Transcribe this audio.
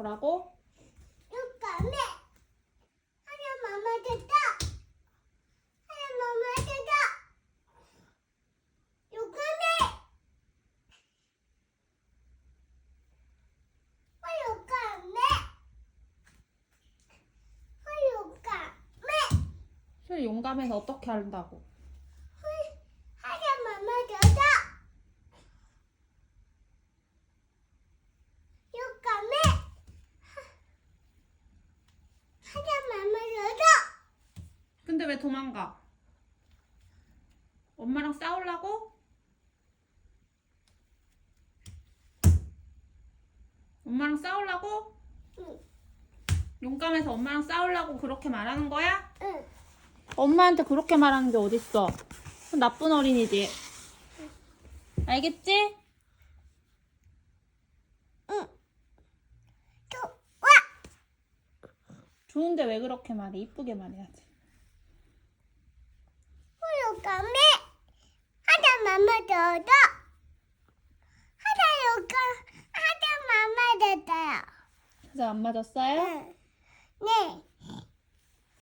뭐라고? 육감에 하나 마마 됐다. 하나 마마 됐다. 육감에 어 육감에 어 육감에 소율 용감해서 어떻게 한다고? 하나 마마 됐다. 육감에 하나 마마 됐다. 근데 왜 도망가? 엄마랑 싸우려고? 엄마랑 싸우려고? 응. 용감해서 엄마랑 싸우려고 그렇게 말하는 거야? 응. 엄마한테 그렇게 말하는 게 어딨어? 나쁜 어린이지. 알겠지? 응. 좋아. 좋은데 왜 그렇게 말해? 이쁘게 말해야지. 호요감에 하다 마마 더더 하다 요가 하다 마마 됐어요. 그래서 안 맞았어요? 응. 네.